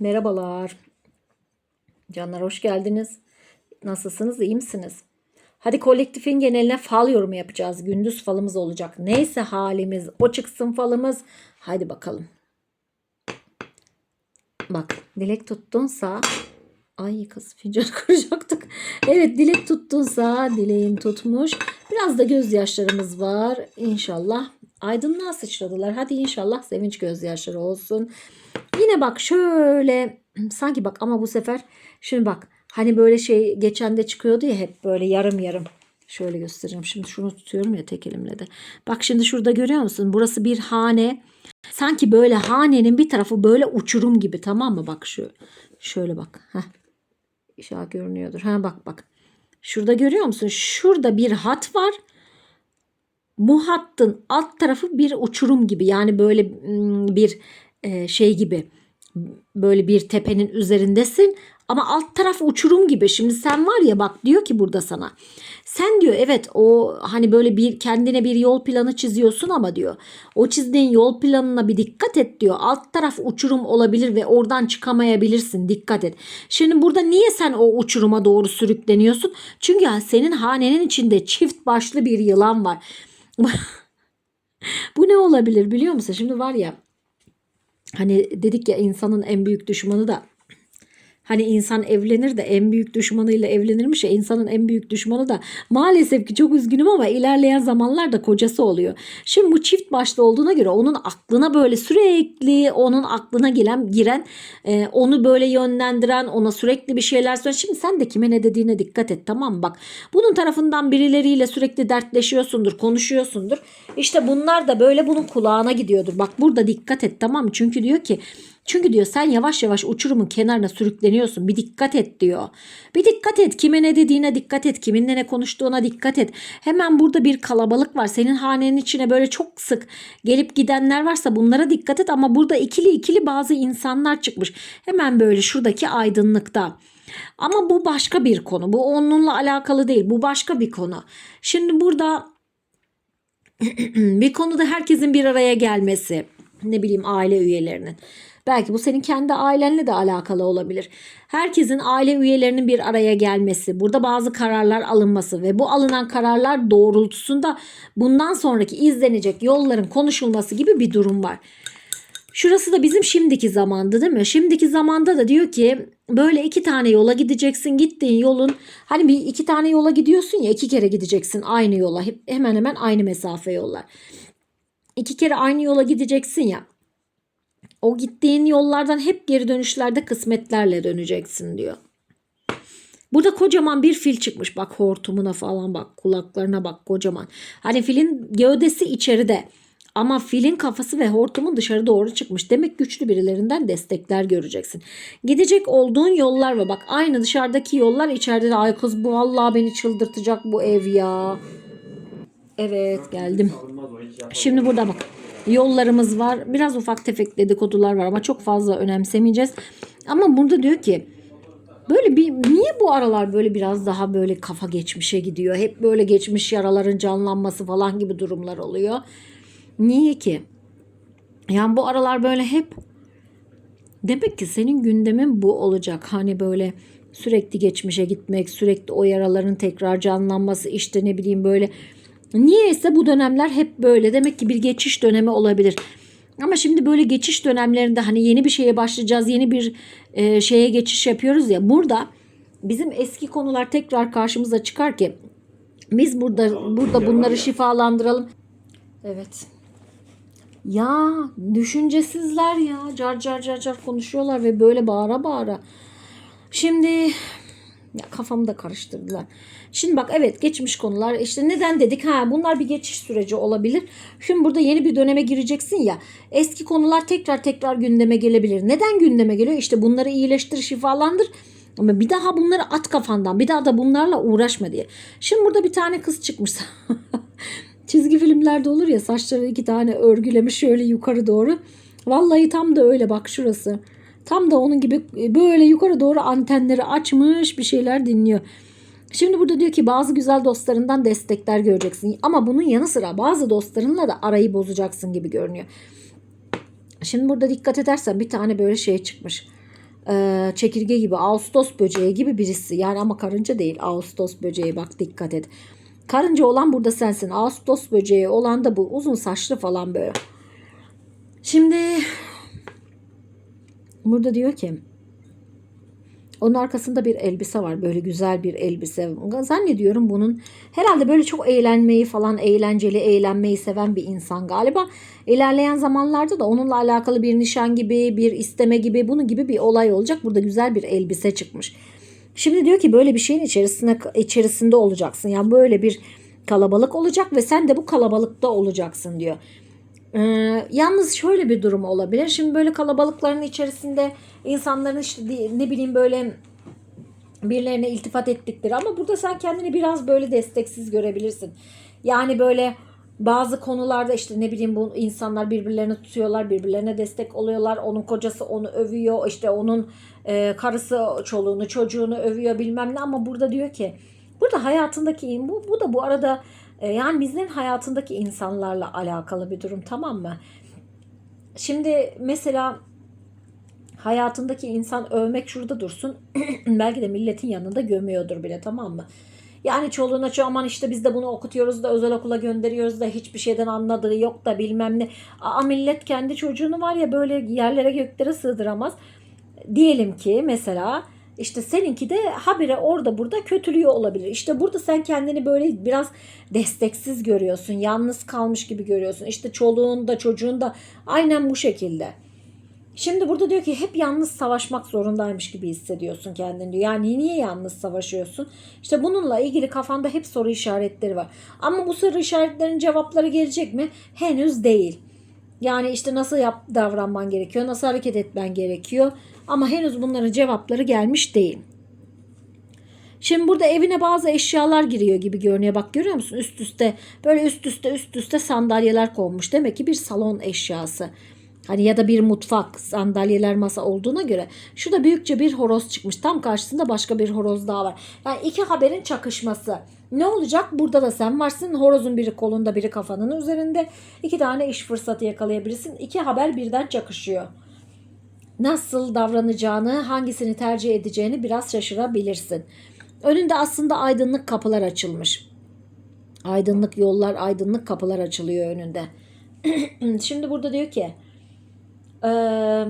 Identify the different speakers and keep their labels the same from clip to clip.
Speaker 1: Merhabalar. Canlar hoş geldiniz. Nasılsınız? İyi misiniz? Hadi kolektifin geneline fal yorumu yapacağız. Gündüz falımız olacak. Neyse halimiz o çıksın falımız. Hadi bakalım. Bak dilek tuttunsa Ay kız fincanı kıracaktık. Evet dilek tuttunsa dileğin tutmuş. Biraz da gözyaşlarımız var. İnşallah aydınlığa sıçradılar. Hadi inşallah sevinç gözyaşları olsun. Yine bak şöyle sanki bak ama bu sefer şimdi bak hani böyle şey geçen de çıkıyordu ya hep böyle yarım yarım. Şöyle göstereceğim. Şimdi şunu tutuyorum ya tek elimle de. Bak şimdi şurada görüyor musun? Burası bir hane. Sanki böyle hanenin bir tarafı böyle uçurum gibi tamam mı? Bak şu şöyle bak. Heh. İnşallah görünüyordur. Ha bak bak. Şurada görüyor musun? Şurada bir hat var. Bu hattın alt tarafı bir uçurum gibi. Yani böyle bir şey gibi. Böyle bir tepenin üzerindesin. Ama alt taraf uçurum gibi. Şimdi sen var ya bak diyor ki burada sana. Sen diyor evet o hani böyle bir kendine bir yol planı çiziyorsun ama diyor. O çizdiğin yol planına bir dikkat et diyor. Alt taraf uçurum olabilir ve oradan çıkamayabilirsin. Dikkat et. Şimdi burada niye sen o uçuruma doğru sürükleniyorsun? Çünkü senin hanenin içinde çift başlı bir yılan var. Bu ne olabilir biliyor musun? Şimdi var ya hani dedik ya insanın en büyük düşmanı da Hani insan evlenir de en büyük düşmanıyla evlenirmiş ya insanın en büyük düşmanı da maalesef ki çok üzgünüm ama ilerleyen zamanlarda kocası oluyor. Şimdi bu çift başlı olduğuna göre onun aklına böyle sürekli onun aklına gelen giren e, onu böyle yönlendiren ona sürekli bir şeyler söyle. Şimdi sen de kime ne dediğine dikkat et tamam mı? Bak bunun tarafından birileriyle sürekli dertleşiyorsundur konuşuyorsundur. İşte bunlar da böyle bunun kulağına gidiyordur. Bak burada dikkat et tamam mı? Çünkü diyor ki çünkü diyor sen yavaş yavaş uçurumun kenarına sürükleniyorsun. Bir dikkat et diyor. Bir dikkat et. Kime ne dediğine dikkat et. Kiminle ne konuştuğuna dikkat et. Hemen burada bir kalabalık var. Senin hanenin içine böyle çok sık gelip gidenler varsa bunlara dikkat et. Ama burada ikili ikili bazı insanlar çıkmış. Hemen böyle şuradaki aydınlıkta. Ama bu başka bir konu. Bu onunla alakalı değil. Bu başka bir konu. Şimdi burada bir konuda herkesin bir araya gelmesi. Ne bileyim aile üyelerinin. Belki bu senin kendi ailenle de alakalı olabilir. Herkesin aile üyelerinin bir araya gelmesi, burada bazı kararlar alınması ve bu alınan kararlar doğrultusunda bundan sonraki izlenecek yolların konuşulması gibi bir durum var. Şurası da bizim şimdiki zamandı değil mi? Şimdiki zamanda da diyor ki böyle iki tane yola gideceksin. Gittiğin yolun hani bir iki tane yola gidiyorsun ya iki kere gideceksin aynı yola. Hemen hemen aynı mesafe yollar. İki kere aynı yola gideceksin ya. O gittiğin yollardan hep geri dönüşlerde kısmetlerle döneceksin diyor. Burada kocaman bir fil çıkmış. Bak hortumuna falan bak. Kulaklarına bak kocaman. Hani filin gövdesi içeride. Ama filin kafası ve hortumun dışarı doğru çıkmış. Demek güçlü birilerinden destekler göreceksin. Gidecek olduğun yollar ve bak aynı dışarıdaki yollar içeride de ay kız bu vallahi beni çıldırtacak bu ev ya. Evet geldim. Şimdi burada bak yollarımız var. Biraz ufak tefek dedikodular var ama çok fazla önemsemeyeceğiz. Ama burada diyor ki böyle bir niye bu aralar böyle biraz daha böyle kafa geçmişe gidiyor? Hep böyle geçmiş yaraların canlanması falan gibi durumlar oluyor. Niye ki? Yani bu aralar böyle hep demek ki senin gündemin bu olacak. Hani böyle sürekli geçmişe gitmek, sürekli o yaraların tekrar canlanması, işte ne bileyim böyle Niyeyse bu dönemler hep böyle. Demek ki bir geçiş dönemi olabilir. Ama şimdi böyle geçiş dönemlerinde hani yeni bir şeye başlayacağız, yeni bir e, şeye geçiş yapıyoruz ya. Burada bizim eski konular tekrar karşımıza çıkar ki biz burada burada bunları şifalandıralım. Evet. Ya düşüncesizler ya car car car car konuşuyorlar ve böyle bağıra bağıra. Şimdi ya kafamı da karıştırdılar. Şimdi bak evet geçmiş konular işte neden dedik ha bunlar bir geçiş süreci olabilir. Şimdi burada yeni bir döneme gireceksin ya eski konular tekrar tekrar gündeme gelebilir. Neden gündeme geliyor? İşte bunları iyileştir şifalandır. Ama bir daha bunları at kafandan. Bir daha da bunlarla uğraşma diye. Şimdi burada bir tane kız çıkmış. Çizgi filmlerde olur ya saçları iki tane örgülemiş şöyle yukarı doğru. Vallahi tam da öyle bak şurası. Tam da onun gibi böyle yukarı doğru antenleri açmış bir şeyler dinliyor. Şimdi burada diyor ki bazı güzel dostlarından destekler göreceksin. Ama bunun yanı sıra bazı dostlarınla da arayı bozacaksın gibi görünüyor. Şimdi burada dikkat edersen bir tane böyle şey çıkmış. e, çekirge gibi Ağustos böceği gibi birisi. Yani ama karınca değil Ağustos böceği bak dikkat et. Karınca olan burada sensin. Ağustos böceği olan da bu uzun saçlı falan böyle. Şimdi burada diyor ki onun arkasında bir elbise var. Böyle güzel bir elbise. Zannediyorum bunun herhalde böyle çok eğlenmeyi falan eğlenceli eğlenmeyi seven bir insan galiba. İlerleyen zamanlarda da onunla alakalı bir nişan gibi bir isteme gibi bunun gibi bir olay olacak. Burada güzel bir elbise çıkmış. Şimdi diyor ki böyle bir şeyin içerisine içerisinde olacaksın. Yani böyle bir kalabalık olacak ve sen de bu kalabalıkta olacaksın diyor. Ee, yalnız şöyle bir durum olabilir. Şimdi böyle kalabalıkların içerisinde insanların işte ne bileyim böyle birilerine iltifat ettikleri ama burada sen kendini biraz böyle desteksiz görebilirsin. Yani böyle bazı konularda işte ne bileyim bu insanlar birbirlerini tutuyorlar, birbirlerine destek oluyorlar. Onun kocası onu övüyor, işte onun e, karısı çoluğunu, çocuğunu övüyor bilmem ne ama burada diyor ki burada hayatındaki bu bu da bu arada e, yani bizlerin hayatındaki insanlarla alakalı bir durum tamam mı? Şimdi mesela hayatındaki insan övmek şurada dursun. belki de milletin yanında gömüyordur bile tamam mı? Yani çoluğuna çoğu aman işte biz de bunu okutuyoruz da özel okula gönderiyoruz da hiçbir şeyden anladığı yok da bilmem ne. Aa millet kendi çocuğunu var ya böyle yerlere göklere sığdıramaz. Diyelim ki mesela işte seninki de habire orada burada kötülüğü olabilir. İşte burada sen kendini böyle biraz desteksiz görüyorsun. Yalnız kalmış gibi görüyorsun. İşte çoluğun da çocuğun da aynen bu şekilde. Şimdi burada diyor ki hep yalnız savaşmak zorundaymış gibi hissediyorsun kendini diyor. Yani niye yalnız savaşıyorsun? İşte bununla ilgili kafanda hep soru işaretleri var. Ama bu soru işaretlerinin cevapları gelecek mi? Henüz değil. Yani işte nasıl yap davranman gerekiyor, nasıl hareket etmen gerekiyor. Ama henüz bunların cevapları gelmiş değil. Şimdi burada evine bazı eşyalar giriyor gibi görünüyor. Bak görüyor musun? Üst üste böyle üst üste üst üste sandalyeler konmuş. Demek ki bir salon eşyası. Hani ya da bir mutfak, sandalyeler, masa olduğuna göre şurada büyükçe bir horoz çıkmış. Tam karşısında başka bir horoz daha var. Yani iki haberin çakışması. Ne olacak? Burada da sen varsın. Horozun biri kolunda, biri kafanın üzerinde. İki tane iş fırsatı yakalayabilirsin. İki haber birden çakışıyor. Nasıl davranacağını, hangisini tercih edeceğini biraz şaşırabilirsin. Önünde aslında aydınlık kapılar açılmış. Aydınlık yollar, aydınlık kapılar açılıyor önünde. Şimdi burada diyor ki ee,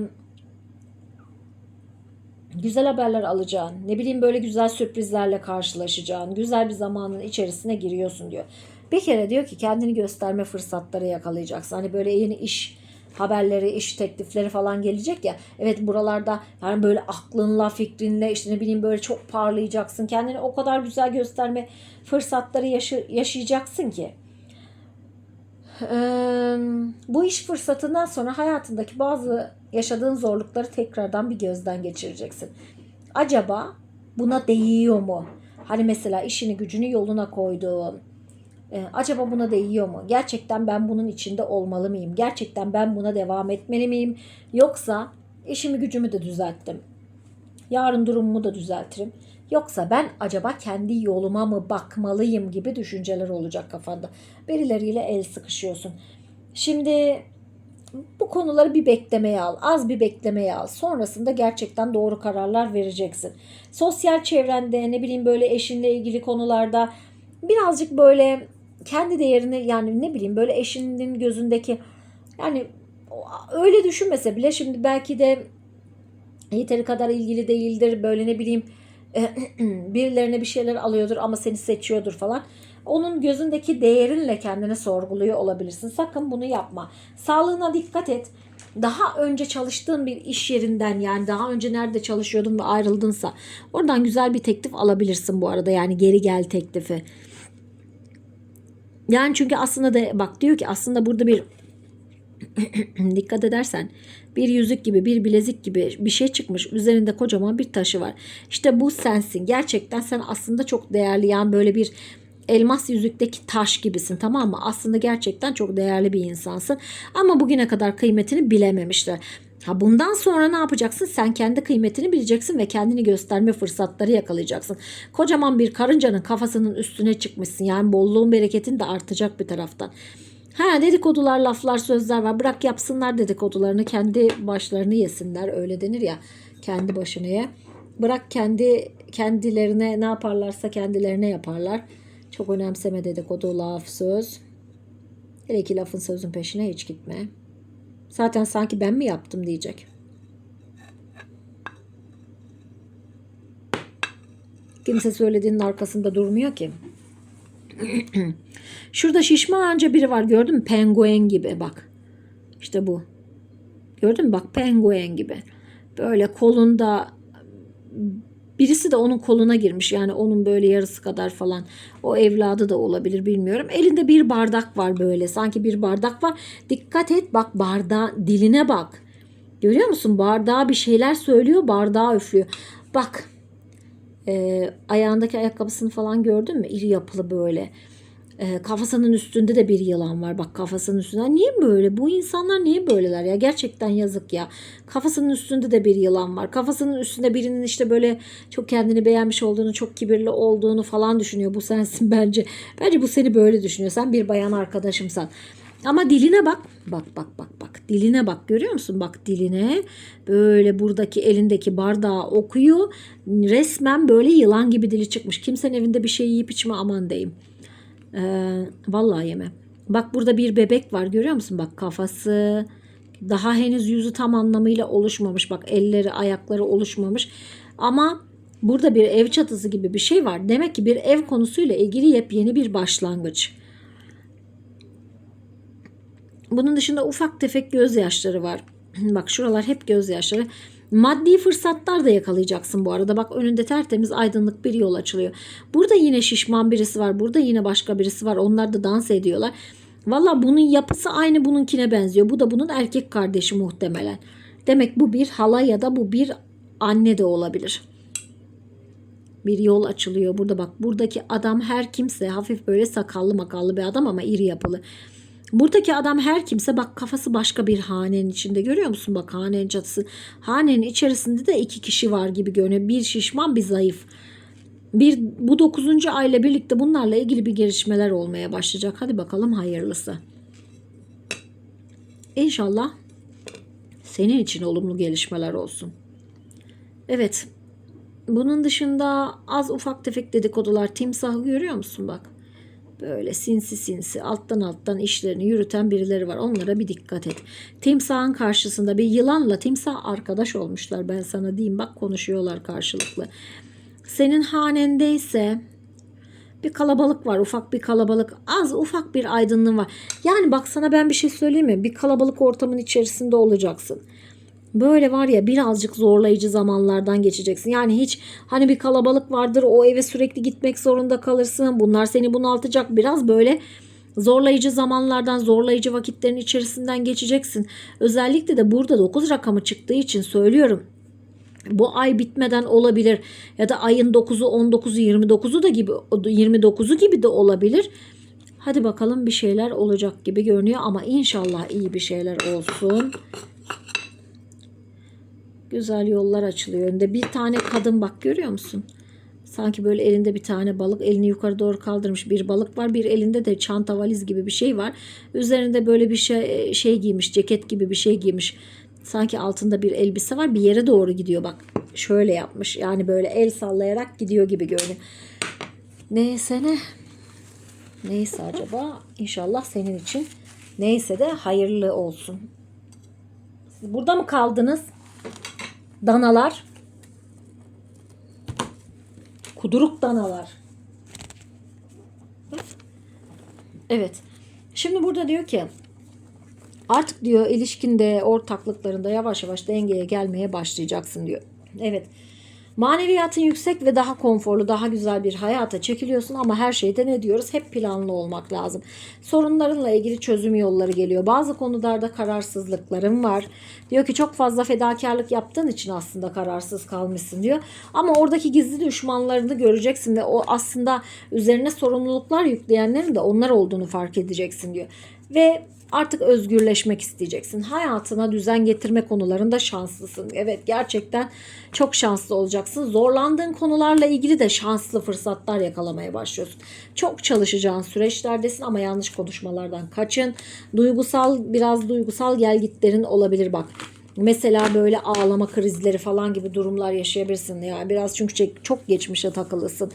Speaker 1: güzel haberler alacağın, ne bileyim böyle güzel sürprizlerle karşılaşacağın, güzel bir zamanın içerisine giriyorsun diyor. Bir kere diyor ki kendini gösterme fırsatları yakalayacaksın. Hani böyle yeni iş haberleri, iş teklifleri falan gelecek ya. Evet buralarda yani böyle aklınla, fikrinle işte ne bileyim böyle çok parlayacaksın. Kendini o kadar güzel gösterme fırsatları yaşı, yaşayacaksın ki. Ee, bu iş fırsatından sonra hayatındaki bazı yaşadığın zorlukları tekrardan bir gözden geçireceksin. Acaba buna değiyor mu? Hani mesela işini gücünü yoluna koyduğun, ee, acaba buna değiyor mu? Gerçekten ben bunun içinde olmalı mıyım? Gerçekten ben buna devam etmeli miyim? Yoksa işimi gücümü de düzelttim. Yarın durumumu da düzeltirim. Yoksa ben acaba kendi yoluma mı bakmalıyım gibi düşünceler olacak kafanda. Birileriyle el sıkışıyorsun. Şimdi bu konuları bir beklemeye al. Az bir beklemeye al. Sonrasında gerçekten doğru kararlar vereceksin. Sosyal çevrende ne bileyim böyle eşinle ilgili konularda birazcık böyle kendi değerini yani ne bileyim böyle eşinin gözündeki yani öyle düşünmese bile şimdi belki de yeteri kadar ilgili değildir böyle ne bileyim birilerine bir şeyler alıyordur ama seni seçiyordur falan. Onun gözündeki değerinle kendini sorguluyor olabilirsin. Sakın bunu yapma. Sağlığına dikkat et. Daha önce çalıştığın bir iş yerinden yani daha önce nerede çalışıyordun ve ayrıldınsa oradan güzel bir teklif alabilirsin bu arada. Yani geri gel teklifi. Yani çünkü aslında da bak diyor ki aslında burada bir dikkat edersen bir yüzük gibi bir bilezik gibi bir şey çıkmış. Üzerinde kocaman bir taşı var. İşte bu sensin. Gerçekten sen aslında çok değerli yani böyle bir elmas yüzükteki taş gibisin tamam mı? Aslında gerçekten çok değerli bir insansın. Ama bugüne kadar kıymetini bilememişler. Ha bundan sonra ne yapacaksın? Sen kendi kıymetini bileceksin ve kendini gösterme fırsatları yakalayacaksın. Kocaman bir karıncanın kafasının üstüne çıkmışsın. Yani bolluğun bereketin de artacak bir taraftan. Ha dedikodular, laflar, sözler var. Bırak yapsınlar dedikodularını, kendi başlarını yesinler. Öyle denir ya. Kendi başına ye. Bırak kendi kendilerine ne yaparlarsa kendilerine yaparlar. Çok önemseme dedikodu, laf, söz. Hele ki lafın sözün peşine hiç gitme. Zaten sanki ben mi yaptım diyecek. Kimse söylediğinin arkasında durmuyor ki. Şurada şişmanca biri var gördün mü? Penguen gibi bak. İşte bu. Gördün mü? Bak penguen gibi. Böyle kolunda birisi de onun koluna girmiş. Yani onun böyle yarısı kadar falan. O evladı da olabilir bilmiyorum. Elinde bir bardak var böyle. Sanki bir bardak var. Dikkat et bak bardağı diline bak. Görüyor musun? Bardağa bir şeyler söylüyor. Bardağı üflüyor. Bak e, ayağındaki ayakkabısını falan gördün mü? İri yapılı böyle. E, kafasının üstünde de bir yılan var. Bak kafasının üstünde. Niye böyle? Bu insanlar niye böyleler ya? Gerçekten yazık ya. Kafasının üstünde de bir yılan var. Kafasının üstünde birinin işte böyle çok kendini beğenmiş olduğunu, çok kibirli olduğunu falan düşünüyor. Bu sensin bence. Bence bu seni böyle düşünüyor. Sen bir bayan arkadaşımsan. Ama diline bak. Bak bak bak bak. Diline bak. Görüyor musun? Bak diline. Böyle buradaki elindeki bardağı okuyor. Resmen böyle yılan gibi dili çıkmış. Kimsenin evinde bir şey yiyip içme aman diyeyim. Ee, vallahi yeme. Bak burada bir bebek var. Görüyor musun? Bak kafası daha henüz yüzü tam anlamıyla oluşmamış. Bak elleri, ayakları oluşmamış. Ama burada bir ev çatısı gibi bir şey var. Demek ki bir ev konusuyla ilgili yepyeni bir başlangıç. Bunun dışında ufak tefek gözyaşları var. Bak şuralar hep gözyaşları. Maddi fırsatlar da yakalayacaksın bu arada. Bak önünde tertemiz aydınlık bir yol açılıyor. Burada yine şişman birisi var. Burada yine başka birisi var. Onlar da dans ediyorlar. Valla bunun yapısı aynı bununkine benziyor. Bu da bunun erkek kardeşi muhtemelen. Demek bu bir hala ya da bu bir anne de olabilir. Bir yol açılıyor. Burada bak buradaki adam her kimse hafif böyle sakallı makallı bir adam ama iri yapılı. Buradaki adam her kimse bak kafası başka bir hanenin içinde görüyor musun? Bak hanenin çatısı. Hanenin içerisinde de iki kişi var gibi görünüyor. Bir şişman bir zayıf. Bir bu dokuzuncu ayla birlikte bunlarla ilgili bir gelişmeler olmaya başlayacak. Hadi bakalım hayırlısı. İnşallah senin için olumlu gelişmeler olsun. Evet. Bunun dışında az ufak tefek dedikodular. Timsahı görüyor musun bak. Böyle sinsi sinsi alttan alttan işlerini yürüten birileri var. Onlara bir dikkat et. Timsahın karşısında bir yılanla timsah arkadaş olmuşlar. Ben sana diyeyim bak konuşuyorlar karşılıklı. Senin hanendeyse bir kalabalık var. Ufak bir kalabalık. Az ufak bir aydınlığın var. Yani bak sana ben bir şey söyleyeyim mi? Bir kalabalık ortamın içerisinde olacaksın. Böyle var ya birazcık zorlayıcı zamanlardan geçeceksin. Yani hiç hani bir kalabalık vardır o eve sürekli gitmek zorunda kalırsın. Bunlar seni bunaltacak. Biraz böyle zorlayıcı zamanlardan, zorlayıcı vakitlerin içerisinden geçeceksin. Özellikle de burada 9 rakamı çıktığı için söylüyorum. Bu ay bitmeden olabilir ya da ayın 9'u, 19'u, 29'u da gibi 29'u gibi de olabilir. Hadi bakalım bir şeyler olacak gibi görünüyor ama inşallah iyi bir şeyler olsun. Güzel yollar açılıyor önünde. Bir tane kadın bak görüyor musun? Sanki böyle elinde bir tane balık elini yukarı doğru kaldırmış bir balık var. Bir elinde de çanta valiz gibi bir şey var. Üzerinde böyle bir şey, şey giymiş ceket gibi bir şey giymiş. Sanki altında bir elbise var bir yere doğru gidiyor bak. Şöyle yapmış yani böyle el sallayarak gidiyor gibi görünüyor. Neyse ne. Neyse acaba inşallah senin için neyse de hayırlı olsun. Siz burada mı kaldınız? Danalar. Kuduruk danalar. Evet. Şimdi burada diyor ki artık diyor ilişkinde ortaklıklarında yavaş yavaş dengeye gelmeye başlayacaksın diyor. Evet. Maneviyatın yüksek ve daha konforlu, daha güzel bir hayata çekiliyorsun ama her şeyde ne diyoruz? Hep planlı olmak lazım. Sorunlarınla ilgili çözüm yolları geliyor. Bazı konularda kararsızlıklarım var. Diyor ki çok fazla fedakarlık yaptığın için aslında kararsız kalmışsın diyor. Ama oradaki gizli düşmanlarını göreceksin ve o aslında üzerine sorumluluklar yükleyenlerin de onlar olduğunu fark edeceksin diyor. Ve artık özgürleşmek isteyeceksin. Hayatına düzen getirme konularında şanslısın. Evet gerçekten çok şanslı olacaksın. Zorlandığın konularla ilgili de şanslı fırsatlar yakalamaya başlıyorsun. Çok çalışacağın süreçlerdesin ama yanlış konuşmalardan kaçın. Duygusal biraz duygusal gelgitlerin olabilir bak. Mesela böyle ağlama krizleri falan gibi durumlar yaşayabilirsin. Yani biraz çünkü çok geçmişe takılısın.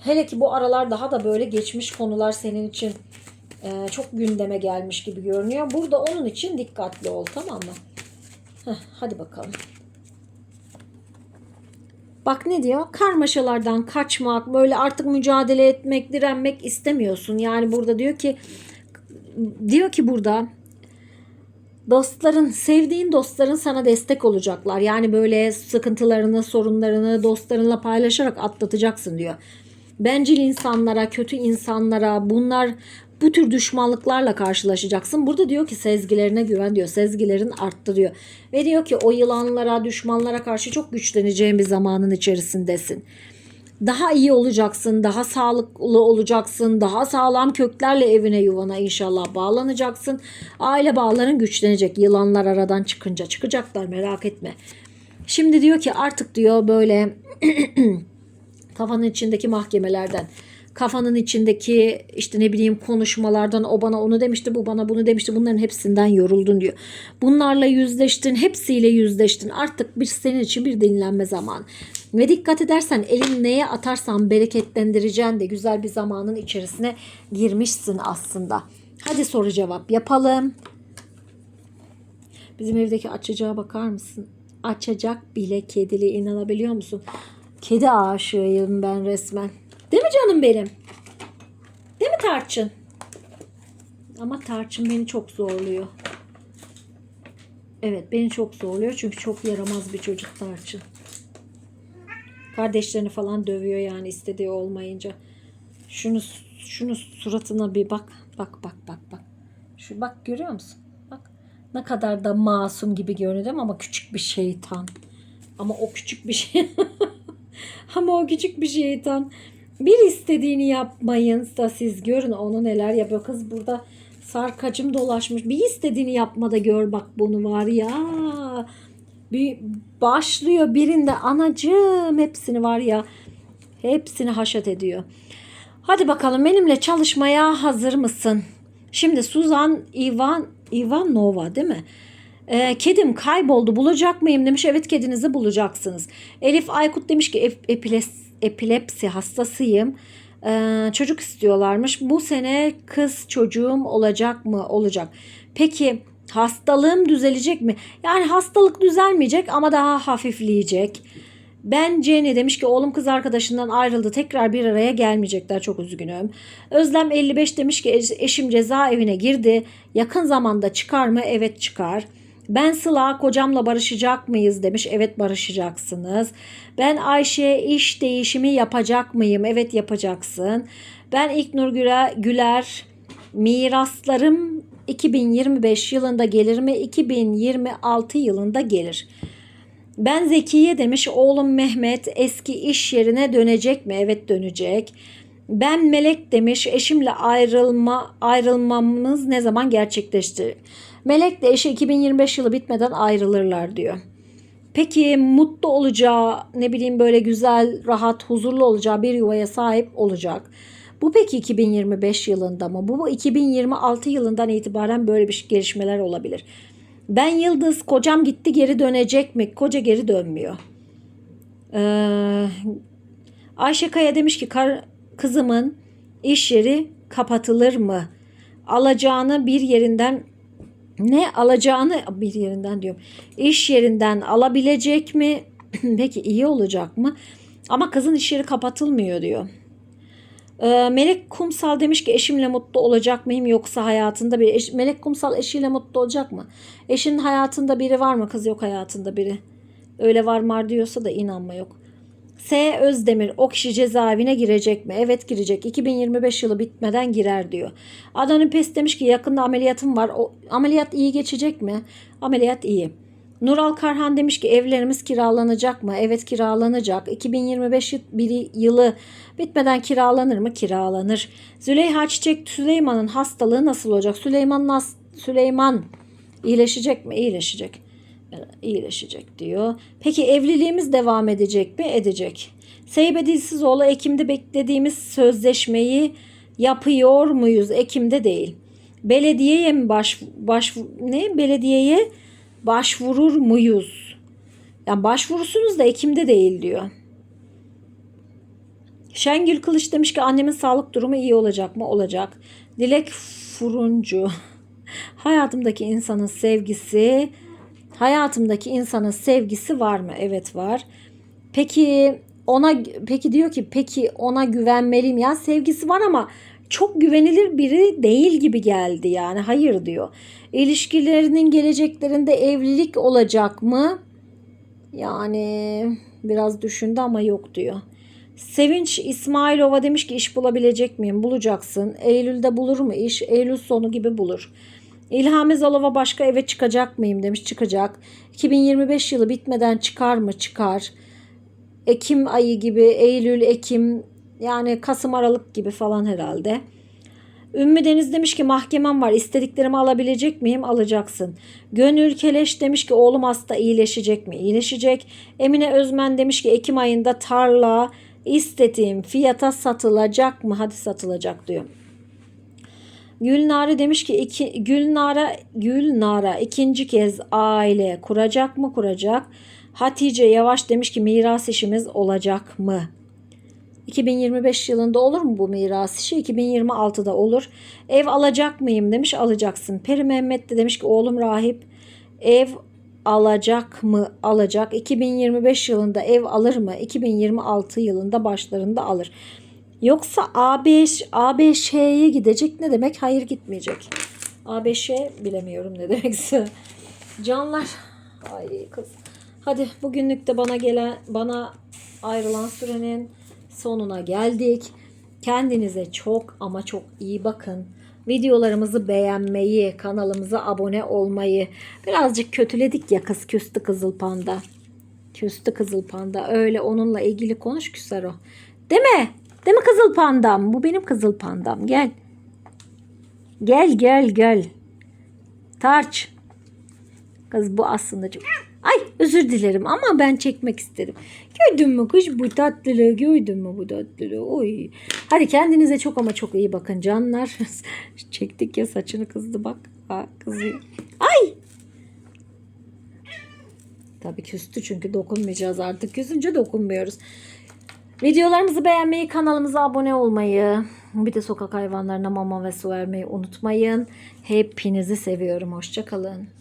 Speaker 1: Hele ki bu aralar daha da böyle geçmiş konular senin için e, çok gündeme gelmiş gibi görünüyor. Burada onun için dikkatli ol tamam mı? Heh, hadi bakalım. Bak ne diyor? Karmaşalardan kaçmak, böyle artık mücadele etmek, direnmek istemiyorsun. Yani burada diyor ki diyor ki burada dostların, sevdiğin dostların sana destek olacaklar. Yani böyle sıkıntılarını, sorunlarını dostlarınla paylaşarak atlatacaksın diyor. Bencil insanlara, kötü insanlara, bunlar bu tür düşmanlıklarla karşılaşacaksın. Burada diyor ki sezgilerine güven diyor. Sezgilerin arttı diyor. Ve diyor ki o yılanlara, düşmanlara karşı çok güçleneceğin bir zamanın içerisindesin daha iyi olacaksın, daha sağlıklı olacaksın, daha sağlam köklerle evine yuvana inşallah bağlanacaksın. Aile bağların güçlenecek. Yılanlar aradan çıkınca çıkacaklar merak etme. Şimdi diyor ki artık diyor böyle kafanın içindeki mahkemelerden, kafanın içindeki işte ne bileyim konuşmalardan o bana onu demişti, bu bana bunu demişti. Bunların hepsinden yoruldun diyor. Bunlarla yüzleştin, hepsiyle yüzleştin. Artık bir senin için bir dinlenme zamanı. Ve dikkat edersen elin neye atarsan bereketlendireceğin de güzel bir zamanın içerisine girmişsin aslında. Hadi soru cevap yapalım. Bizim evdeki açacağa bakar mısın? Açacak bile kedili inanabiliyor musun? Kedi aşığıyım ben resmen. Değil mi canım benim? Değil mi Tarçın? Ama Tarçın beni çok zorluyor. Evet beni çok zorluyor çünkü çok yaramaz bir çocuk Tarçın. Kardeşlerini falan dövüyor yani istediği olmayınca. Şunu şunu suratına bir bak. Bak bak bak bak. Şu bak görüyor musun? Bak ne kadar da masum gibi görünüyor ama küçük bir şeytan. Ama o küçük bir şey. ama o küçük bir şeytan. Bir istediğini yapmayın da siz görün onu neler yapıyor. Kız burada sarkacım dolaşmış. Bir istediğini yapmada gör bak bunu var ya. Bir başlıyor birinde anacığım hepsini var ya. Hepsini haşat ediyor. Hadi bakalım benimle çalışmaya hazır mısın? Şimdi Suzan Ivan Ivanova değil mi? Ee, kedim kayboldu bulacak mıyım demiş. Evet kedinizi bulacaksınız. Elif Aykut demiş ki "Ep- epiles, epilepsi hastasıyım. Ee, çocuk istiyorlarmış. Bu sene kız çocuğum olacak mı? Olacak. Peki hastalığım düzelecek mi? Yani hastalık düzelmeyecek ama daha hafifleyecek. Bence ne demiş ki oğlum kız arkadaşından ayrıldı tekrar bir araya gelmeyecekler çok üzgünüm. Özlem 55 demiş ki "Eş- eşim cezaevine girdi yakın zamanda çıkar mı? Evet çıkar. Ben Sıla kocamla barışacak mıyız demiş. Evet barışacaksınız. Ben Ayşe iş değişimi yapacak mıyım? Evet yapacaksın. Ben İlknur Güler, Güler miraslarım 2025 yılında gelir mi? 2026 yılında gelir. Ben Zekiye demiş oğlum Mehmet eski iş yerine dönecek mi? Evet dönecek. Ben Melek demiş eşimle ayrılma ayrılmamız ne zaman gerçekleşti? Melek de eşi 2025 yılı bitmeden ayrılırlar diyor. Peki mutlu olacağı ne bileyim böyle güzel, rahat, huzurlu olacağı bir yuvaya sahip olacak. Bu peki 2025 yılında mı? Bu 2026 yılından itibaren böyle bir gelişmeler olabilir. Ben Yıldız kocam gitti geri dönecek mi? Koca geri dönmüyor. Ee, Ayşe Kaya demiş ki kar, kızımın iş yeri kapatılır mı? Alacağını bir yerinden ne alacağını bir yerinden diyorum. İş yerinden alabilecek mi? Peki iyi olacak mı? Ama kızın iş yeri kapatılmıyor diyor. Ee, Melek Kumsal demiş ki eşimle mutlu olacak mıyım yoksa hayatında bir eş, Melek Kumsal eşiyle mutlu olacak mı? Eşinin hayatında biri var mı? Kız yok hayatında biri. Öyle var var diyorsa da inanma yok. S. Özdemir o kişi cezaevine girecek mi? Evet girecek. 2025 yılı bitmeden girer diyor. Adana Pes demiş ki yakında ameliyatım var. O, ameliyat iyi geçecek mi? Ameliyat iyi. Nural Karhan demiş ki evlerimiz kiralanacak mı? Evet kiralanacak. 2025 yı- biri- yılı bitmeden kiralanır mı? Kiralanır. Züleyha Çiçek Süleyman'ın hastalığı nasıl olacak? Süleyman nas Süleyman iyileşecek mi? İyileşecek. İyileşecek diyor. Peki evliliğimiz devam edecek mi? Edecek. Seybe Dilsizoğlu Ekim'de beklediğimiz sözleşmeyi yapıyor muyuz? Ekim'de değil. Belediyeye mi baş, baş ne? Belediyeye başvurur muyuz? Yani başvurursunuz da Ekim'de değil diyor. Şengül Kılıç demiş ki annemin sağlık durumu iyi olacak mı? Olacak. Dilek Furuncu. Hayatımdaki insanın sevgisi, hayatımdaki insanın sevgisi var mı? Evet var. Peki ona peki diyor ki peki ona güvenmeliyim ya sevgisi var ama çok güvenilir biri değil gibi geldi yani hayır diyor. İlişkilerinin geleceklerinde evlilik olacak mı? Yani biraz düşündü ama yok diyor. Sevinç İsmailova demiş ki iş bulabilecek miyim? Bulacaksın. Eylül'de bulur mu iş? Eylül sonu gibi bulur. İlham Ezalova başka eve çıkacak mıyım demiş. Çıkacak. 2025 yılı bitmeden çıkar mı? Çıkar. Ekim ayı gibi, Eylül, Ekim yani Kasım, Aralık gibi falan herhalde. Ümmü Deniz demiş ki mahkemem var istediklerimi alabilecek miyim? Alacaksın. Gönül Keleş demiş ki oğlum hasta iyileşecek mi? İyileşecek. Emine Özmen demiş ki Ekim ayında tarla istediğim fiyata satılacak mı? Hadi satılacak diyor. Gülnare demiş ki iki, Gülnara Gülnara ikinci kez aile kuracak mı? Kuracak. Hatice Yavaş demiş ki miras işimiz olacak mı? 2025 yılında olur mu bu miras işi? 2026'da olur. Ev alacak mıyım demiş alacaksın. Peri Mehmet de demiş ki oğlum rahip ev alacak mı? Alacak. 2025 yılında ev alır mı? 2026 yılında başlarında alır. Yoksa A5 A5'ye gidecek ne demek? Hayır gitmeyecek. A5'e bilemiyorum ne demekse. Canlar. Ay kız. Hadi bugünlük de bana gelen bana ayrılan sürenin sonuna geldik. Kendinize çok ama çok iyi bakın. Videolarımızı beğenmeyi, kanalımıza abone olmayı birazcık kötüledik ya kız küstü kızıl panda. Küstü kızıl panda. Öyle onunla ilgili konuş küser o. Değil mi? Değil mi kızıl pandam? Bu benim kızıl pandam. Gel. Gel gel gel. Tarç. Kız bu aslında çok... Ay özür dilerim ama ben çekmek istedim. Gördün mü kız bu tatlılığı gördün mü bu tatlılığı? Oy. Hadi kendinize çok ama çok iyi bakın canlar. Çektik ya saçını kızdı bak. Ha, kızıyor. Ay. Tabii küstü çünkü dokunmayacağız artık. Küsünce dokunmuyoruz. Videolarımızı beğenmeyi, kanalımıza abone olmayı, bir de sokak hayvanlarına mama ve su vermeyi unutmayın. Hepinizi seviyorum. Hoşçakalın.